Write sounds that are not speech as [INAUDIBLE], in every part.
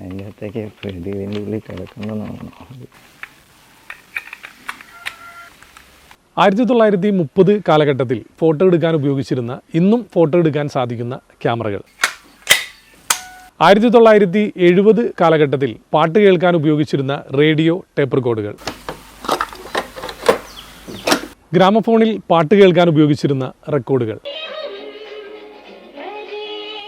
അതിന്റെ അകത്തേക്ക് പ്രതി ഇതിന്റെ ഉള്ളിൽ കിടക്കുന്നു ആയിരത്തി തൊള്ളായിരത്തി മുപ്പത് കാലഘട്ടത്തിൽ ഫോട്ടോ എടുക്കാൻ ഉപയോഗിച്ചിരുന്ന ഇന്നും ഫോട്ടോ എടുക്കാൻ സാധിക്കുന്ന ക്യാമറകൾ. ആയിരത്തി തൊള്ളായിരത്തി എഴുപത് കാലഘട്ടത്തിൽ പാട്ട് കേൾക്കാൻ ഉപയോഗിച്ചിരുന്ന റേഡിയോ ടേപ്പ് റെക്കോർഡുകൾ. ഗ്രാമഫോണിൽ പാട്ട് കേൾക്കാൻ ഉപയോഗിച്ചിരുന്ന റെക്കോർഡുകൾ.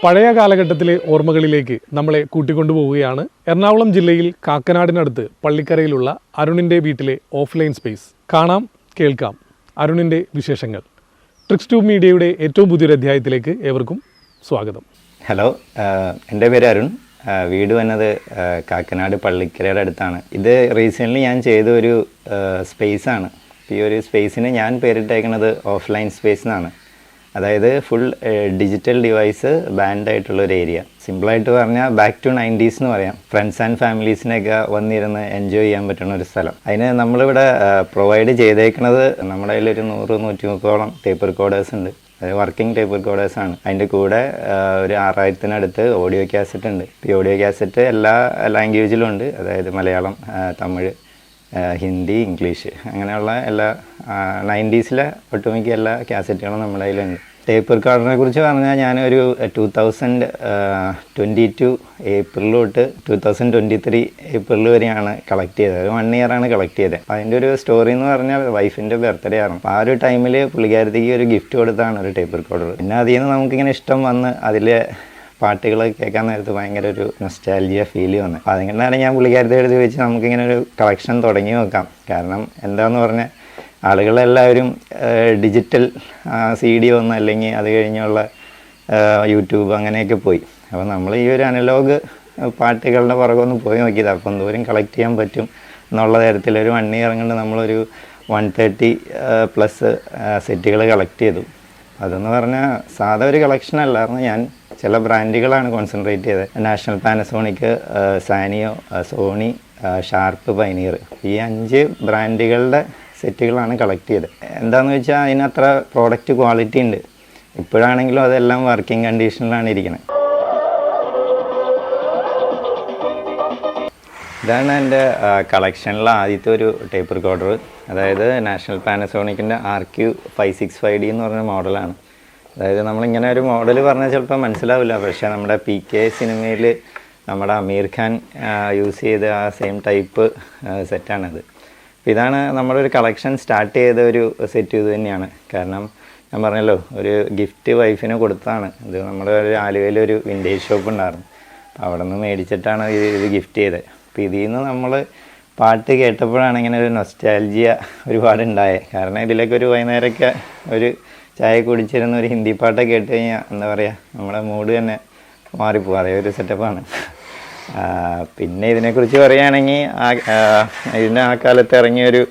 പഴയ കാലഘട്ടത്തിലെ ഓർമ്മകളിലേക്ക് നമ്മളെ കൂട്ടിക്കൊണ്ടുപോവുകയാണ്. എറണാകുളം ജില്ലയിൽ കാക്കനാടിനടുത്ത് പള്ളിക്കരയിലുള്ള അരുണിന്റെ വീട്ടിലെ ഓഫ്ലൈൻ സ്പേസ്. കാണാം കേൾക്കാം. അരുണിന്റെ വിശേഷങ്ങൾ. ട്രിക്സ് ട്യൂബ് മീഡിയയുടെ ഏറ്റവും പുതിയൊരു അധ്യായത്തിലേക്ക് ഏവർക്കും സ്വാഗതം. ഹലോ എന്റെ പേര് അരുൺ. വീട് വന്നത് കാക്കനാട് പള്ളിക്കരയുടെ അടുത്താണ്. ഇത് റീസെന്റ്ലി ഞാൻ ചെയ്ത ഒരു സ്പേസ് ആണ് ഈ ഒരു സ്പേസിന് ഞാൻ പേരിട്ടേക്കുന്നത് ഓഫ്ലൈൻ സ്പേസ് എന്നാണ്. അതായത് ഫുൾ ഡിജിറ്റൽ ഡിവൈസ് ബാൻഡ് ആയിട്ടുള്ള ഒരു ഏരിയ സിമ്പിളായിട്ട് പറഞ്ഞാൽ ബാക്ക് ടു നയന്റീസ് എന്ന് പറയാം. ഫ്രണ്ട്സ് ആൻഡ് ഫാമിലീസിനൊക്കെ വന്നിരുന്ന് എൻജോയ് ചെയ്യാൻ പറ്റുന്ന ഒരു സ്ഥലം. അതിന് നമ്മളിവിടെ പ്രൊവൈഡ് ചെയ്തേക്കുന്നത് നമ്മുടെ കയ്യിൽ ഒരു നൂറ് നൂറ്റി മുപ്പതോളം ടേപ്പ് റെക്കോർഡേഴ്സ് ഉണ്ട് വർക്കിംഗ് ടേപ്പ് റെക്കോർഡേഴ്സ് ആണ്. അതിന്റെ കൂടെ ഒരു ആറായിരത്തിനടുത്ത് ഓഡിയോ കാസറ്റ് ഉണ്ട്. ഈ ഓഡിയോ കാസറ്റ് എല്ലാ ലാംഗ്വേജിലും ഉണ്ട്. അതായത് മലയാളം തമിഴ് ഹിന്ദി ഇംഗ്ലീഷ് അങ്ങനെയുള്ള എല്ലാ നയന്റീസിലെ ഒട്ടുമിക്ക എല്ലാ കാസറ്റുകളും നമ്മുടെ കയ്യിലുണ്ട്. ടേപ്പ് റെക്കോർഡറിനെ കുറിച്ച് പറഞ്ഞാൽ ഞാനൊരു two thousand twenty two April തൊട്ട് two thousand twenty three April വരെയാണ് കളക്ട് ചെയ്തത്. ഒരു വൺ ഇയറാണ് കളക്ട് ചെയ്തത്. അപ്പോൾ അതിന്റെ ഒരു സ്റ്റോറി എന്ന് പറഞ്ഞാൽ വൈഫിന്റെ ബർത്ത്ഡേ ആണ്. അപ്പോൾ ആ ഒരു ടൈമിൽ പുള്ളിക്കാരത്തേക്ക് ഒരു ഗിഫ്റ്റ് കൊടുത്താണ് ഒരു ടേപ്പ് റെക്കോർഡർ പിന്നെ അതിൽ നിന്ന് നമുക്കിങ്ങനെ ഇഷ്ടം വന്ന് അതിൽ പാട്ടുകൾ കേൾക്കാൻ നേരത്ത് ഭയങ്കര ഒരു നെസ്റ്റാലിയ ഫീൽ വന്നു. അപ്പോൾ അതുകൊണ്ടാണ് ഞാൻ പുള്ളിക്കാരത്തെ എടുത്ത് വെച്ച് നമുക്കിങ്ങനെ ഒരു കളക്ഷൻ തുടങ്ങി നോക്കാം. കാരണം എന്താന്ന് പറഞ്ഞാൽ ആളുകളെല്ലാവരും ഡിജിറ്റൽ സി ഡി ഒന്നും അല്ലെങ്കിൽ അത് കഴിഞ്ഞുള്ള യൂട്യൂബ് അങ്ങനെയൊക്കെ പോയി. അപ്പോൾ നമ്മൾ ഈ ഒരു അനലോഗ് പാട്ടുകളുടെ പുറകൊന്ന് പോയി നോക്കിയത്. അപ്പോൾ എന്തോരം കളക്ട് ചെയ്യാൻ പറ്റും എന്നുള്ള തരത്തിൽ ഒരു വൺ ഇയർ കൊണ്ട് നമ്മളൊരു വൺ തേർട്ടി പ്ലസ് സെറ്റുകൾ കളക്ട് ചെയ്തു. അതെന്ന് പറഞ്ഞാൽ സാധാ ഒരു കളക്ഷൻ അല്ലായിരുന്നു ഞാൻ ചില ബ്രാൻഡുകളാണ് കോൺസെൻട്രേറ്റ് ചെയ്തത്. National Panasonic Sanyo Sony Sharp Pioneer ഈ അഞ്ച് ബ്രാൻഡുകളുടെ സെറ്റുകളാണ് കളക്ട് ചെയ്തത്. എന്താണെന്ന് വെച്ചാൽ അതിനത്ര പ്രോഡക്റ്റ് ക്വാളിറ്റി ഉണ്ട്. ഇപ്പോഴാണെങ്കിലും അതെല്ലാം വർക്കിംഗ് കണ്ടീഷനിലാണ് ഇരിക്കുന്നത് ഇതാണ് എന്റെ കളക്ഷനിലെ ആദ്യത്തെ ഒരു ടേപ്പ് റെക്കോർഡർ അതായത് National പാനസോണിക്കിന്റെ R Q five six five D എന്ന് പറഞ്ഞ മോഡലാണ് അതായത് നമ്മളിങ്ങനെ ഒരു മോഡൽ പറഞ്ഞാൽ ചിലപ്പോൾ മനസ്സിലാവില്ല. പക്ഷേ നമ്മുടെ പി കെ സിനിമയിൽ നമ്മുടെ അമീർ ഖാൻ യൂസ് ചെയ്ത ആ സെയിം ടൈപ്പ് സെറ്റാണത് അപ്പോൾ ഇതാണ് നമ്മുടെ ഒരു കളക്ഷൻ സ്റ്റാർട്ട് ചെയ്ത ഒരു സെറ്റ് ഇത് തന്നെയാണ്. കാരണം ഞാൻ പറഞ്ഞല്ലോ ഒരു ഗിഫ്റ്റ് വൈഫിന് കൊടുത്താണ് ഇത് നമ്മുടെ ഒരു ആലുവയിലൊരു വിന്റേജ് ഷോപ്പ് ഉണ്ടായിരുന്നു. അപ്പോൾ അവിടെ നിന്ന് മേടിച്ചിട്ടാണ് ഇത് ഇത് ഗിഫ്റ്റ് ചെയ്തത്. അപ്പോൾ ഇതിൽ നിന്ന് നമ്മൾ പാട്ട് കേട്ടപ്പോഴാണ് ഇങ്ങനെ ഒരു നൊസ്റ്റാൽജിയ ഒരുപാട് ഉണ്ടായേ കാരണം ഇതിലൊക്കെ ഒരു വൈകുന്നേരമൊക്കെ ഒരു ചായ കുടിച്ചിരുന്ന ഒരു ഹിന്ദി പാട്ടൊക്കെ കേട്ട് കഴിഞ്ഞാൽ എന്താ പറയുക നമ്മുടെ മൂഡ് തന്നെ മാറിപ്പോകും അതേ ഒരു സെറ്റപ്പാണ് പിന്നെ ഇതിനെക്കുറിച്ച് പറയുകയാണെങ്കിൽ ആ ഇതിന്റെ ആ കാലത്ത് ഇറങ്ങിയൊരു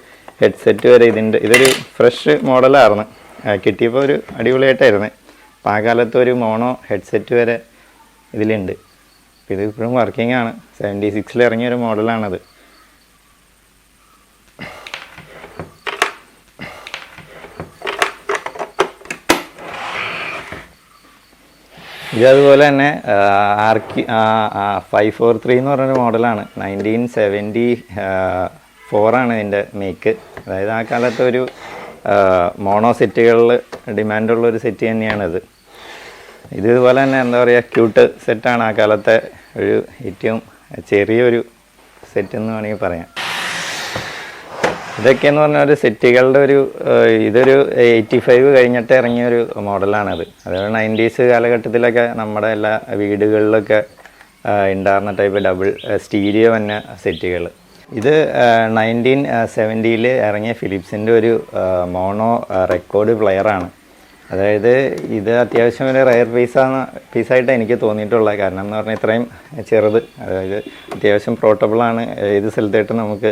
ഹെഡ്സെറ്റ് വരെ ഇതിന്റെ ഇതൊരു ഫ്രഷ് മോഡലായിരുന്നു കിട്ടിയപ്പോൾ ഒരു അടിപൊളിയായിട്ടായിരുന്നു. അപ്പോൾ ആ കാലത്ത് ഒരു മോണോ ഹെഡ്സെറ്റ് വരെ ഇതിലുണ്ട്. ഇത് ഇപ്പോഴും വർക്കിംഗ് ആണ്. സെവന്റി സിക്സിൽ ഇറങ്ങിയ ഒരു മോഡലാണത് ഇത് അതുപോലെ തന്നെ ആർക്കി ഫൈവ് ഫോർ ത്രീ എന്ന് പറഞ്ഞൊരു മോഡലാണ് നയന്റീൻ സെവന്റി ഫോറാണ് ഇതിന്റെ മേക്ക് അതായത് ആ കാലത്ത് ഒരു മോണോ സെറ്റുകളിൽ ഡിമാൻഡുള്ള ഒരു സെറ്റ് തന്നെയാണിത്. ഇത് ഇതുപോലെ തന്നെ എന്താ പറയുക ക്യൂട്ട് സെറ്റാണ് ആ കാലത്തെ ഒരു ഏറ്റവും ചെറിയൊരു സെറ്റ് എന്ന് വേണമെങ്കിൽ പറയാം. ഇതൊക്കെയെന്ന് പറഞ്ഞാൽ ഒരു സെറ്റുകളുടെ ഒരു ഇതൊരു എയ്റ്റി ഫൈവ് കഴിഞ്ഞിട്ട് ഇറങ്ങിയ ഒരു മോഡലാണത്. അതായത് നയന്റീസ് കാലഘട്ടത്തിലൊക്കെ നമ്മുടെ എല്ലാ വീടുകളിലൊക്കെ ഉണ്ടായിരുന്ന ടൈപ്പ് ഡബിൾ സ്റ്റീരിയോ തന്നെ സെറ്റുകൾ ഇത് നയന്റീൻ സെവന്റിയിൽ ഇറങ്ങിയ ഫിലിപ്സിന്റെ ഒരു മോണോ റെക്കോർഡ് പ്ലെയറാണ് അതായത് ഇത് അത്യാവശ്യം ഒരു റയർ പീസാണ് പീസായിട്ട് എനിക്ക് തോന്നിയിട്ടുള്ള കാരണം എന്ന് പറഞ്ഞാൽ ഇത്രയും ചെറുത് അതായത് അത്യാവശ്യം പോർട്ടബിളാണ് ഏത് സ്ഥലത്തായിട്ട് നമുക്ക്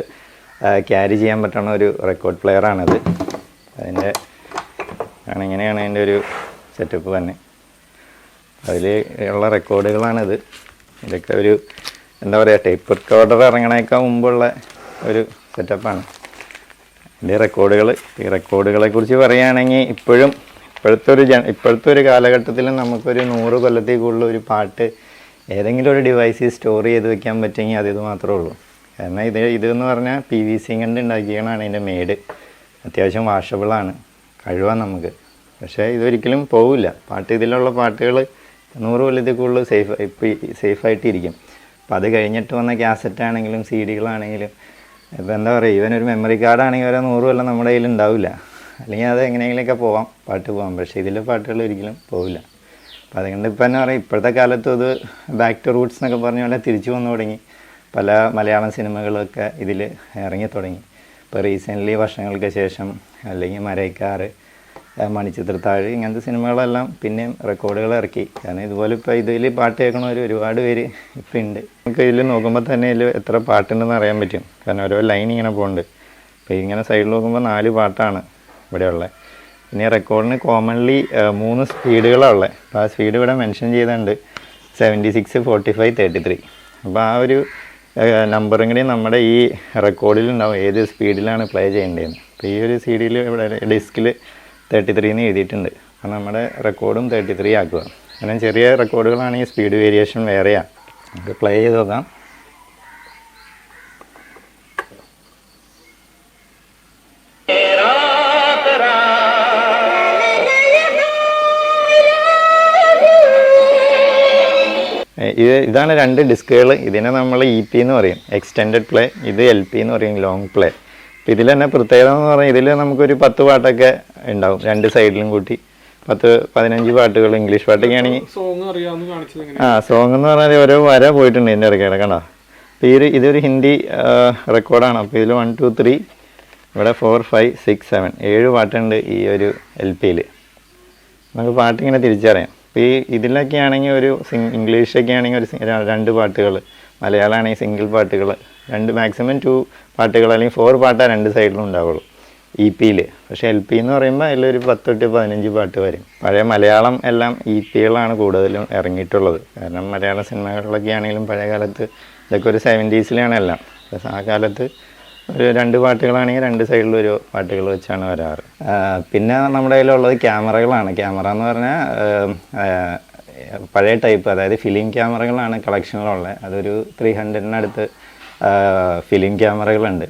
ക്യാരി ചെയ്യാൻ പറ്റുന്ന ഒരു റെക്കോർഡ് പ്ലെയറാണിത് അതിന്റെ ആണ് ഇങ്ങനെയാണ് അതിന്റെ ഒരു സെറ്റപ്പ് തന്നെ. അതിൽ ഉള്ള റെക്കോർഡുകളാണിത് ഇതൊക്കെ ഒരു എന്താ പറയുക ടേപ്പ് റെക്കോർഡർ ഇറങ്ങണേക്കാൾ മുമ്പുള്ള ഒരു സെറ്റപ്പാണ് ഇതിന്റെ റെക്കോർഡുകൾ ഈ റെക്കോർഡുകളെ കുറിച്ച് പറയുകയാണെങ്കിൽ ഇപ്പോഴും ഇപ്പോഴത്തെ ഒരു ഇപ്പോഴത്തെ ഒരു കാലഘട്ടത്തിൽ നമുക്കൊരു നൂറ് കൊല്ലത്തിൽ കൂടുതൽ ഒരു പാട്ട് ഏതെങ്കിലും ഒരു ഡിവൈസിൽ സ്റ്റോർ ചെയ്ത് വെക്കാൻ പറ്റുമെങ്കിൽ അത് ഇത് മാത്രമേ ഉള്ളൂ. കാരണം ഇത് ഇതെന്ന് പറഞ്ഞാൽ പി വി സി കൊണ്ട് ഉണ്ടാക്കിയാണ് അതിന്റെ മേഡ് അത്യാവശ്യം വാഷബിളാണ് കഴിവാണ് നമുക്ക്. പക്ഷേ ഇതൊരിക്കലും പോവില്ല. പാട്ട് ഇതിലുള്ള പാട്ടുകൾ നൂറ് കൊല്ലത്തിൽ കൂടുതൽ സേഫ് ഇപ്പോൾ സേഫായിട്ടിരിക്കും അപ്പോൾ അത് കഴിഞ്ഞിട്ട് വന്ന കാസറ്റ് ആണെങ്കിലും സി ഡികളാണെങ്കിലും ഇപ്പോൾ എന്താ പറയുക ഇവൻ ഒരു മെമ്മറി കാർഡ് ആണെങ്കിൽ വരെ നൂറ് കൊല്ലം നമ്മുടെ കയ്യിൽ ഉണ്ടാവില്ല. അല്ലെങ്കിൽ അത് എങ്ങനെയെങ്കിലുമൊക്കെ പോവാം പാട്ട് പോവാം. പക്ഷേ ഇതിലെ പാട്ടുകൾ ഒരിക്കലും പോവില്ല. അപ്പം അതുകൊണ്ട് ഇപ്പം എന്നാ പറയുക ഇപ്പോഴത്തെ കാലത്ത് അത് ബാക്ക് ടു റൂട്ട്സ് എന്നൊക്കെ പറഞ്ഞ പോലെ തിരിച്ചു വന്നു തുടങ്ങി. പല മലയാളം സിനിമകളൊക്കെ ഇതിൽ ഇറങ്ങി തുടങ്ങി. ഇപ്പോൾ റീസെന്റ്ലി വർഷങ്ങൾക്ക് ശേഷം അല്ലെങ്കിൽ മരയ്ക്കാറ് മണിച്ചിത്രത്താഴ് ഇങ്ങനത്തെ സിനിമകളെല്ലാം പിന്നെയും റെക്കോർഡുകൾ ഇറക്കി. കാരണം ഇതുപോലെ ഇപ്പോൾ ഇതിൽ പാട്ട് കേൾക്കണവർ ഒരുപാട് പേര് ഇപ്പം ഉണ്ട്. നമുക്ക് ഇതിൽ നോക്കുമ്പോൾ തന്നെ ഇതിൽ എത്ര പാട്ടുണ്ടെന്ന് അറിയാൻ പറ്റും. കാരണം ഓരോ ലൈൻ ഇങ്ങനെ പോകുന്നുണ്ട് അപ്പോൾ ഇങ്ങനെ സൈഡിൽ നോക്കുമ്പോൾ നാല് പാട്ടാണ്. ഇവിടെ ഉള്ളത് പിന്നെ റെക്കോർഡിന് കോമൺലി മൂന്ന് സ്പീഡുകളാണ് ഉള്ളത് അപ്പോൾ ആ സ്പീഡ് ഇവിടെ മെൻഷൻ ചെയ്തിട്ടുണ്ട്. Seventy six forty five thirty three അപ്പോൾ ആ ഒരു നമ്പറും കൂടി നമ്മുടെ ഈ റെക്കോർഡിൽ ഉണ്ടാവും. ഏത് സ്പീഡിലാണ് പ്ലേ ചെയ്യേണ്ടതെന്ന് അപ്പോൾ ഈ ഒരു സി ഡിയിൽ ഇവിടെ ഡിസ്കിൽ തേർട്ടി ത്രീ എന്ന് എഴുതിയിട്ടുണ്ട്. അപ്പോൾ നമ്മുടെ റെക്കോർഡും തേർട്ടി ത്രീ ആക്കുക. കാരണം ചെറിയ റെക്കോർഡുകളാണെങ്കിൽ സ്പീഡ് വേരിയേഷൻ വേറെയാണ് നമുക്ക് പ്ലേ ചെയ്ത് നോക്കാം. ഇത് ഇതാണ് രണ്ട് ഡിസ്കുകൾ. ഇതിനെ നമ്മൾ ഇ പി എന്ന് പറയും. എക്സ്റ്റെൻഡഡ് പ്ലേ ഇത് എൽ പി എന്ന് പറയും ലോങ് പ്ലേ അപ്പോൾ ഇതിൽ തന്നെ പ്രത്യേകത എന്ന് പറഞ്ഞാൽ ഇതിൽ നമുക്കൊരു പത്ത് പാട്ടൊക്കെ ഉണ്ടാവും. രണ്ട് സൈഡിലും കൂട്ടി. പത്ത് പതിനഞ്ച് പാട്ടുകൾ ഇംഗ്ലീഷ് പാട്ടൊക്കെ ആണെങ്കിൽ ആ സോങ് എന്ന് പറഞ്ഞാൽ ഓരോ വര പോയിട്ടുണ്ട് ഇതിന്റെ ഇടയ്ക്ക്. ഇടക്കണ്ടോ അപ്പോൾ ഈ ഒരു ഇതൊരു ഹിന്ദി റെക്കോർഡാണ് അപ്പോൾ ഇതിൽ വൺ ടു ത്രീ ഇവിടെ ഫോർ ഫൈവ് സിക്സ് സെവൻ ഏഴ് പാട്ടുണ്ട് ഈ ഒരു എൽ പിയിൽ നമുക്ക് പാട്ടിങ്ങനെ തിരിച്ചറിയാം. അപ്പോൾ ഈ ഇതിലൊക്കെ ആണെങ്കിൽ ഒരു സിംഗ് ഇംഗ്ലീഷൊക്കെ ആണെങ്കിൽ ഒരു രണ്ട് പാട്ടുകൾ. മലയാളം ആണെങ്കിൽ സിംഗിൾ പാട്ടുകൾ. രണ്ട് മാക്സിമം ടു പാട്ടുകൾ അല്ലെങ്കിൽ ഫോർ പാട്ടാണ് രണ്ട് സൈഡിലും ഉണ്ടാവുള്ളൂ. ഇ പിയിൽ പക്ഷേ എൽ പി എന്ന് പറയുമ്പോൾ അതിലൊരു പത്ത് തൊട്ട് പതിനഞ്ച് പാട്ട് വരും. പഴയ മലയാളം എല്ലാം ഇ പികളാണ് കൂടുതലും ഇറങ്ങിയിട്ടുള്ളത്. കാരണം മലയാള സിനിമകളിലൊക്കെ ആണെങ്കിലും പഴയ കാലത്ത് ഇതൊക്കെ ഒരു സെവന്റീസിലാണ് എല്ലാം. ആ കാലത്ത് ഒരു രണ്ട് പാട്ടുകളാണെങ്കിൽ രണ്ട് സൈഡിൽ ഒരു പാട്ടുകൾ വെച്ചാണ് വരാറ്. പിന്നെ നമ്മുടെ കയ്യിലുള്ളത് ക്യാമറകളാണ്. ക്യാമറ എന്ന് പറഞ്ഞാൽ പഴയ ടൈപ്പ് അതായത് ഫിലിം ക്യാമറകളാണ് കളക്ഷനുകളുള്ളത് അതൊരു ത്രീ ഹൺഡ്രഡിനടുത്ത് ഫിലിം ക്യാമറകളുണ്ട്.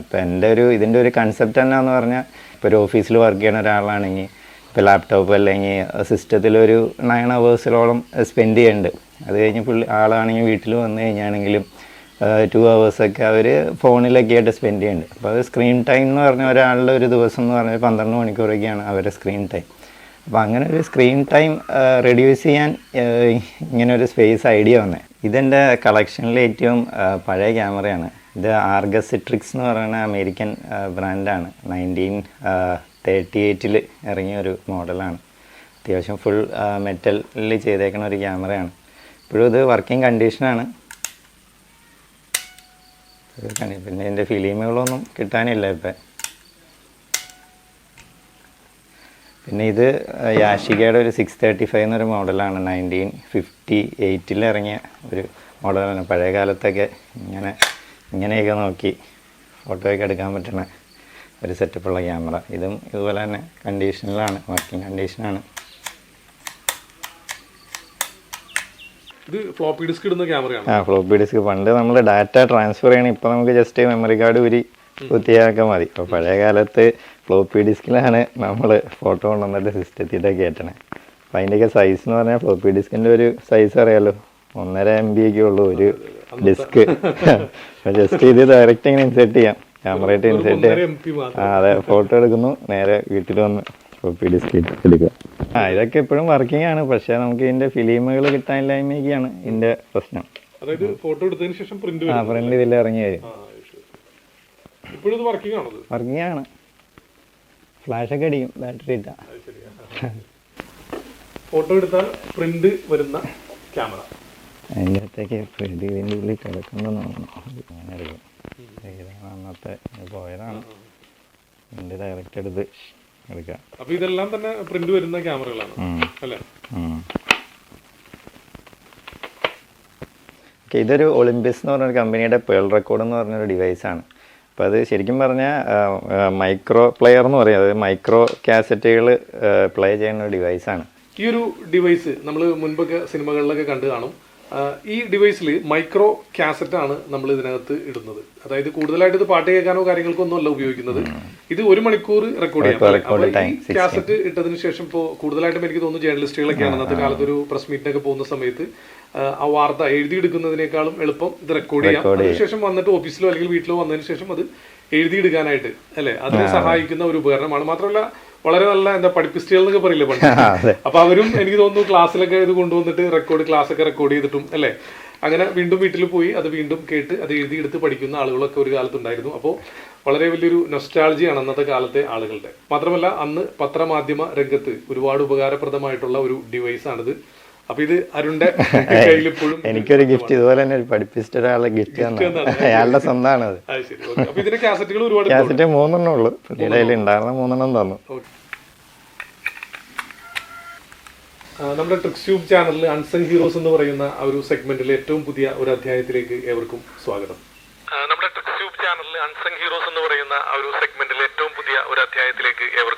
ഇപ്പം എന്റെ ഒരു ഇതിന്റെ ഒരു കൺസെപ്റ്റ് എന്നാന്ന് പറഞ്ഞാൽ ഇപ്പോൾ ഒരു ഓഫീസിൽ വർക്ക് ചെയ്യുന്ന ഒരാളാണെങ്കിൽ ഇപ്പോൾ ലാപ്ടോപ്പ് അല്ലെങ്കിൽ സിസ്റ്റത്തിലൊരു നയൻ അവേഴ്സിലോളം സ്പെൻഡ് ചെയ്യുന്നുണ്ട് അത് കഴിഞ്ഞ് പുള്ളി ആളാണെങ്കിൽ വീട്ടിൽ വന്നു കഴിഞ്ഞാണെങ്കിലും ടു ഹവേഴ്സൊക്കെ അവർ ഫോണിലൊക്കെ ആയിട്ട് സ്പെൻഡ് ചെയ്യുന്നുണ്ട് അപ്പോൾ അത് സ്ക്രീൻ ടൈം എന്ന് പറഞ്ഞ ഒരാളുടെ ഒരു ദിവസം എന്ന് പറഞ്ഞാൽ പന്ത്രണ്ട് മണിക്കൂറൊക്കെയാണ് അവരുടെ സ്ക്രീൻ ടൈം അപ്പോൾ അങ്ങനെ ഒരു സ്ക്രീൻ ടൈം റെഡ്യൂസ് ചെയ്യാൻ ഇങ്ങനെ ഒരു സ്പേസ് ഐഡിയ വന്നേ. ഇതെന്റെ കളക്ഷനിലെ ഏറ്റവും പഴയ ക്യാമറയാണ് ഇത് ആർഗസ് സിട്രിക്സ് എന്ന് പറയുന്ന അമേരിക്കൻ ബ്രാൻഡാണ് നയന്റീൻ തേർട്ടി എയ്റ്റിൽ ഇറങ്ങിയ ഒരു മോഡലാണ് അത്യാവശ്യം ഫുൾ മെറ്റലിൽ ചെയ്തേക്കുന്ന ഒരു ക്യാമറയാണ് ഇപ്പോഴും ഇത് വർക്കിംഗ് കണ്ടീഷനാണ് ഇത് കണി- പിന്നെ എന്റെ ഫിലിമുകളൊന്നും കിട്ടാനില്ല ഇപ്പം. പിന്നെ ഇത് യാഷികയുടെ ഒരു സിക്സ് തേർട്ടി ഫൈവ് എന്നൊരു മോഡലാണ്. നയന്റീൻ ഫിഫ്റ്റി എയ്റ്റിൽ ഇറങ്ങിയ ഒരു മോഡലാണ്. പഴയ കാലത്തൊക്കെ ഇങ്ങനെ ഇങ്ങനെയൊക്കെ നോക്കി ഫോട്ടോയൊക്കെ എടുക്കാൻ പറ്റുന്ന ഒരു സെറ്റപ്പുള്ള ക്യാമറ ഇതും ഇതുപോലെ തന്നെ കണ്ടീഷനിലാണ് വർക്കിംഗ് കണ്ടീഷനാണ് ഇത് ഫ്ലോപ്പി ഡിസ്ക് ഇടുന്ന ക്യാമറയാണ് ആ ഫ്ലോപ്പി ഡിസ്ക് പണ്ട് നമ്മൾ ഡാറ്റ ട്രാൻസ്ഫർ ചെയ്യണം ഇപ്പൊ നമുക്ക് ജസ്റ്റ് മെമ്മറി കാർഡ് ഒരു കുത്തിയാക്കാൻ മതി. അപ്പോൾ പഴയ കാലത്ത് ഫ്ലോപ്പി ഡിസ്കിലാണ് നമ്മൾ ഫോട്ടോ കൊണ്ടുവന്നിട്ട് സിസ്റ്റത്തിന്റെ കയറ്റണേ അപ്പം അതിന്റെയൊക്കെ സൈസ് എന്ന് പറഞ്ഞാൽ ഫ്ലോപ്പി ഡിസ്കിന്റെ ഒരു സൈസ് അറിയാലോ? ഒന്നര എം ബി ഒക്കെ ഉള്ളൂ ഒരു ഡിസ്ക് ജസ്റ്റ് ഇത് ഡയറക്റ്റ് ഇങ്ങനെ ഇൻസെർട്ട് ചെയ്യാം. ക്യാമറയായിട്ട് ഇൻസെർട്ട് ചെയ്യാം. ആ അതെ ഫോട്ടോ എടുക്കുന്നു നേരെ വീട്ടിൽ വന്ന് ഫ്ലോപ്പി ഡിസ്ക് എടുക്കുക. ആ ഇതൊക്കെ എപ്പോഴും വർക്കിംഗ് ആണ്. പക്ഷേ നമുക്ക് ഇതിന്റെ ഫിലിമുകൾ കിട്ടാനില്ലായ്മയൊക്കെയാണ് ഇതിന്റെ പ്രശ്നം. അതായത് ഫോട്ടോ എടുത്തതിന് ശേഷം പ്രിന്റ് ആ പ്രിന്റ് ഇതിൽ ഇറങ്ങി വരും ഇപ്പോഴും വർക്കിംഗ് ആണോ വർക്കിംഗ് ആണ്. ഫ്ലാഷൊക്കെ അടിക്കും ബാറ്ററി ഇട്ട. ഫോട്ടോ എടുത്താൽ പ്രിന്റ് വരുന്ന ക്യാമറ അതിന്റെ അകത്തേക്ക് പ്രിന്റ് ഇതിന്റെ ഉള്ളിൽ കിടക്കുന്നുണ്ടെന്ന് തോന്നുന്നു ഇതാണ് അന്നത്തെ? പോയതാണ്. എന്റെ ഡയറക്റ്റ് എടുത്ത് എടുക്കുക അപ്പൊ ഇതെല്ലാം തന്നെ പ്രിന്റ് വരുന്ന ക്യാമറകളാണ്. അല്ലേ. ഇതൊരു ഒളിമ്പിക്സ് എന്ന് പറഞ്ഞൊരു കമ്പനിയുടെ പേൾ റെക്കോർഡ് എന്ന് പറഞ്ഞൊരു ആണ്. അപ്പോൾ അത് ശരിക്കും പറഞ്ഞാൽ മൈക്രോ പ്ലെയർ എന്ന് പറയും. അതായത് മൈക്രോ കാസറ്റുകൾ പ്ലേ ചെയ്യുന്ന ഒരു ആണ്. ഈ ഒരു ഡിവൈസ് നമ്മൾ മുൻപൊക്കെ സിനിമകളിലൊക്കെ കണ്ടു കാണും. ഈ ഡിവൈസിൽ മൈക്രോ കാസറ്റ് ആണ് നമ്മൾ ഇതിനകത്ത് ഇടുന്നത്. അതായത് കൂടുതലായിട്ട് ഇത് പാട്ട് കേൾക്കാനോ കാര്യങ്ങൾക്കോ ഒന്നും അല്ല ഉപയോഗിക്കുന്നത്. ഇത് ഒരു മണിക്കൂർ റെക്കോർഡ് ചെയ്യാം. ഈ കാസറ്റ് ഇട്ടതിന് ശേഷം ഇപ്പോൾ കൂടുതലായിട്ടും എനിക്ക് തോന്നുന്നു ജേർണലിസ്റ്റുകളൊക്കെയാണ് അന്നത്തെ കാലത്ത് ഒരു പ്രസ് മീറ്റിനൊക്കെ പോകുന്ന സമയത്ത് ആ, ആ വാർത്ത എഴുതിയെടുക്കുന്നതിനേക്കാളും എളുപ്പം ഇത് റെക്കോർഡ് ചെയ്യാം. അതിനുശേഷം വന്നിട്ട് ഓഫീസിലോ അല്ലെങ്കിൽ വീട്ടിലോ വന്നതിന് ശേഷം അത് എഴുതിയെടുക്കാനായിട്ട് അല്ലെ? അതിനെ സഹായിക്കുന്ന ഒരു ഉപകരണമാണ്. മാത്രമല്ല വളരെ നല്ല എന്താ പഠിപ്പിസ്റ്റുകൾ എന്നൊക്കെ പറയില്ലേ പണ്ട്? [LAUGHS] അപ്പൊ അവരും എനിക്ക് തോന്നുന്നു ക്ലാസ്സിലൊക്കെ ഇത് കൊണ്ടുവന്നിട്ട് റെക്കോർഡ് ക്ലാസ് ഒക്കെ റെക്കോർഡ് ചെയ്തിട്ടും അല്ലേ? അങ്ങനെ വീണ്ടും വീട്ടിൽ പോയി അത് വീണ്ടും കേട്ട് അത് എഴുതിയെടുത്ത് പഠിക്കുന്ന ആളുകളൊക്കെ ഒരു കാലത്തുണ്ടായിരുന്നു അപ്പോൾ വളരെ വലിയൊരു നൊസ്റ്റാളജിയാണ് അന്നത്തെ കാലത്തെ ആളുകളുടെ. മാത്രമല്ല അന്ന് പത്രമാധ്യമ രംഗത്ത് ഒരുപാട് ഉപകാരപ്രദമായിട്ടുള്ള ഒരു ഡിവൈസ് ആണിത്. അപ്പൊ ഇത് അരുണിന്റെ [LAUGHS] കയ്യിൽ ഇപ്പോഴും [LAUGHS] എനിക്കൊരു ഗിഫ്റ്റ് ഇതുപോലെ. തന്നെ ഒരു പഠിപ്പിച്ചിട്ട് ഒരാളെ ഗിഫ്റ്റ് തന്നു. അയാളുടെ [LAUGHS] സ്വന്തമാണ് അത്. ഇതിന്റെ കാസറ്റുകൾ ഒരുപാട് കാസറ്റ് മൂന്നെണ്ണം ഉള്ളു. പുള്ളിയുടെ കയ്യിൽ ഉണ്ടായിരുന്ന മൂന്നെണ്ണം തന്നു. ഓക്കേ. നമ്മുടെ ട്രിക്സ് യൂബ് ചാനലിൽ അൺസങ് ഹീറോസ് എന്ന് പറയുന്ന ആ ഒരു സെഗ്മെന്റിലെ ഏറ്റവും പുതിയ ഒരു അധ്യായത്തിലേക്ക് ഏവർക്കും സ്വാഗതം. നമ്മുടെ ട്രിക്സ് യൂബ് ചാനലിൽ അൺസങ് ഹീറോസ് എന്ന് പറയുന്ന ആ ഒരു സെഗ്മെന്റിലെ ഏറ്റവും പുതിയ ഒരു അധ്യായത്തിലേക്ക് ഏവർക്കും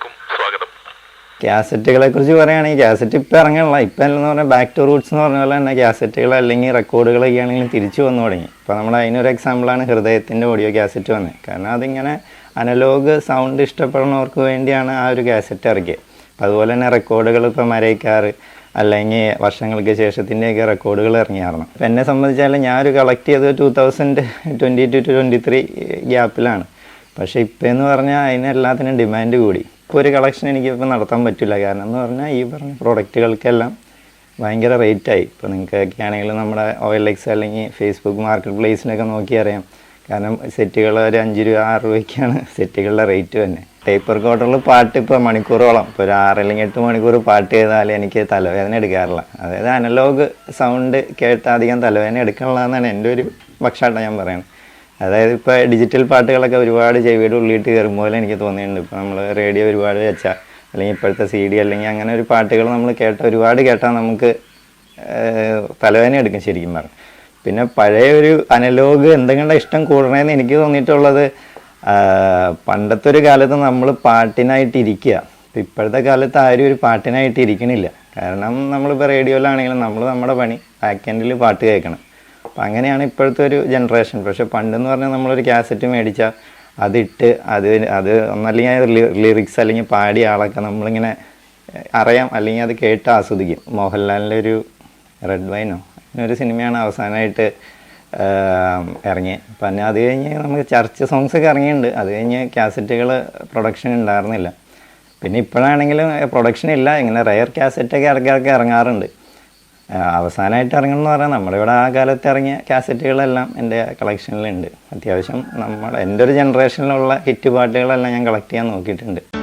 കാസറ്റുകളെ കുറിച്ച് പറയുകയാണെങ്കിൽ കാസറ്റ് ഇപ്പം ഇറങ്ങണില്ല ഇപ്പം എന്ന് പറഞ്ഞാൽ ബാക്ക് ടു റൂട്ട്സ് എന്ന് പറഞ്ഞ പോലെ തന്നെ കാസറ്റുകൾ അല്ലെങ്കിൽ റെക്കോർഡുകളൊക്കെ ആണെങ്കിലും തിരിച്ചു വന്നു തുടങ്ങി. ഇപ്പോൾ നമ്മൾ അതിനൊരു എക്സാമ്പിളാണ് ഹൃദയത്തിന്റെ ഓഡിയോ കാസറ്റ് വന്നത്. കാരണം അതിങ്ങനെ അനലോഗ് സൗണ്ട് ഇഷ്ടപ്പെടുന്നവർക്ക് വേണ്ടിയാണ് ആ ഒരു കാസറ്റ് ഇറക്കിയത്. അപ്പോൾ അതുപോലെ തന്നെ റെക്കോർഡുകൾ ഇപ്പോൾ മരയിക്കാറ് അല്ലെങ്കിൽ വർഷങ്ങൾക്ക് ശേഷത്തിന്റെയൊക്കെ റെക്കോർഡുകൾ ഇറങ്ങിയായിരുന്നു. അപ്പം എന്നെ സംബന്ധിച്ചാൽ ഞാനൊരു കളക്ട് ചെയ്തത് two thousand twenty two twenty three ഗ്യാപ്പിലാണ് പക്ഷേ ഇപ്പം എന്ന് പറഞ്ഞാൽ അതിന് എല്ലാത്തിനും ഡിമാൻഡ് കൂടി. ഇപ്പോൾ ഒരു കളക്ഷൻ എനിക്കിപ്പോൾ നടത്താൻ പറ്റില്ല. കാരണം എന്ന് പറഞ്ഞാൽ ഈ പറഞ്ഞ പ്രോഡക്റ്റുകൾക്കെല്ലാം ഭയങ്കര റേറ്റായി ഇപ്പോൾ നിങ്ങൾക്കൊക്കെ ആണെങ്കിൽ നമ്മുടെ ഓയിൽ എക്സ് അല്ലെങ്കിൽ ഫേസ്ബുക്ക് മാർക്കറ്റ് പ്ലേസിലൊക്കെ നോക്കി അറിയാം. കാരണം സെറ്റുകൾ ഒരു അഞ്ച് രൂപ ആറ് രൂപയ്ക്കാണ് സെറ്റുകളുടെ റേറ്റ് തന്നെ. ടേപ്പർ കോട്ടറിൽ പാട്ട് ഇപ്പോൾ മണിക്കൂറോളം. ഇപ്പോൾ ഒരു ആറ് അല്ലെങ്കിൽ എട്ട് മണിക്കൂർ പാട്ട് ചെയ്താൽ എനിക്ക് തലവേദന എടുക്കാറില്ല. അതായത് അനലോഗ് സൗണ്ട് കേട്ട് അധികം തലവേദന എടുക്കാനുള്ളതെന്നാണ് എന്റെ ഒരു പക്ഷാട്ടം ഞാൻ പറയുന്നത് അതായത് ഇപ്പോൾ ഡിജിറ്റൽ പാട്ടുകളൊക്കെ ഒരുപാട് ചെവിയുടെ ഉള്ളിയിട്ട് പോലെ എനിക്ക് തോന്നിയിട്ടുണ്ട്. ഇപ്പോൾ നമ്മൾ റേഡിയോ ഒരുപാട് വെച്ചാൽ അല്ലെങ്കിൽ ഇപ്പോഴത്തെ സി ഡി അല്ലെങ്കിൽ അങ്ങനെ ഒരു പാട്ടുകൾ നമ്മൾ കേട്ട ഒരുപാട് കേട്ടാൽ നമുക്ക് തലവേദന എടുക്കും ശരിക്കും പറഞ്ഞു. പിന്നെ പഴയ ഒരു അനലോഗ് എന്തെങ്കിലും ഇഷ്ടം കൂടണമെന്ന് എനിക്ക് തോന്നിയിട്ടുള്ളത് പണ്ടത്തെ ഒരു കാലത്ത് നമ്മൾ പാട്ടിനായിട്ട് ഇരിക്കുക. ഇപ്പം ഇപ്പോഴത്തെ കാലത്ത് ആരും ഒരു പാട്ടിനായിട്ട് ഇരിക്കണില്ല. കാരണം നമ്മളിപ്പോൾ റേഡിയോയിലാണെങ്കിലും നമ്മൾ നമ്മുടെ പണി ബാക്ക് എൻഡിൽ പാട്ട് കേൾക്കണം. അപ്പം അങ്ങനെയാണ് ഇപ്പോഴത്തെ ഒരു ജനറേഷൻ പക്ഷെ പണ്ടെന്ന് പറഞ്ഞാൽ നമ്മളൊരു കാസറ്റ് മേടിച്ചാൽ അതിട്ട് അത് അത് ഒന്നല്ലെങ്കിൽ ലിറിക്സ് അല്ലെങ്കിൽ പാടിയ ആളൊക്കെ നമ്മളിങ്ങനെ അറിയാം. അല്ലെങ്കിൽ അത് കേട്ട് ആസ്വദിക്കും. മോഹൻലാലിന്റെ ഒരു റെഡ് വൈനോ അങ്ങനൊരു സിനിമയാണ് അവസാനമായിട്ട് ഇറങ്ങി പിന്നെ അത് കഴിഞ്ഞ് നമുക്ക് ചർച്ച സോങ്സ് ഒക്കെ ഇറങ്ങിയിട്ടുണ്ട്. അത് കഴിഞ്ഞ് കാസറ്റുകൾ പ്രൊഡക്ഷൻ ഉണ്ടായിരുന്നില്ല. പിന്നെ ഇപ്പോഴാണെങ്കിലും പ്രൊഡക്ഷൻ ഇല്ല. ഇങ്ങനെ റയർ കാസറ്റൊക്കെ ഇടയ്ക്കിടയ്ക്ക് ഇറങ്ങാറുണ്ട്. അവസാനമായിട്ട് ഇറങ്ങണമെന്ന് പറഞ്ഞാൽ ഇവിടെ ആ കാലത്ത് ഇറങ്ങിയ കാസറ്റുകളെല്ലാം എന്റെ കളക്ഷനിലുണ്ട് അത്യാവശ്യം നമ്മൾ എന്റെ ഒരു ജനറേഷനിലുള്ള ഹിറ്റ് പാട്ടുകളെല്ലാം ഞാൻ കളക്ട് ചെയ്യാൻ നോക്കിയിട്ടുണ്ട്.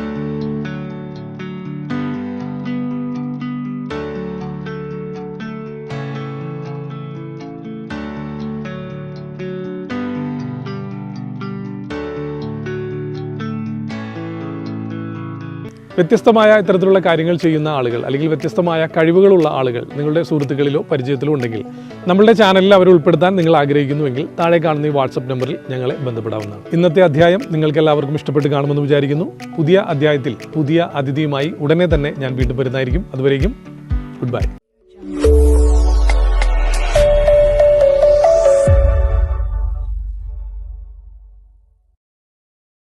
വ്യത്യസ്തമായ ഇത്തരത്തിലുള്ള കാര്യങ്ങൾ ചെയ്യുന്ന ആളുകൾ അല്ലെങ്കിൽ വ്യത്യസ്തമായ കഴിവുകളുള്ള ആളുകൾ നിങ്ങളുടെ സുഹൃത്തുക്കളിലോ പരിചയത്തിലോ ഉണ്ടെങ്കിൽ നമ്മളുടെ ചാനലിൽ അവരെ ഉൾപ്പെടുത്താൻ നിങ്ങൾ ആഗ്രഹിക്കുന്നുവെങ്കിൽ താഴെ കാണുന്ന ഈ വാട്സപ്പ് നമ്പറിൽ ഞങ്ങളെ ബന്ധപ്പെടാവുന്നതാണ്. ഇന്നത്തെ അധ്യായം നിങ്ങൾക്ക് എല്ലാവർക്കും ഇഷ്ടപ്പെട്ട് കാണുമെന്ന് വിചാരിക്കുന്നു. പുതിയ അധ്യായത്തിൽ പുതിയ അതിഥിയുമായി ഉടനെ തന്നെ ഞാൻ വീണ്ടും വരുന്നതായിരിക്കും. അതുവരേക്കും ഗുഡ് ബൈ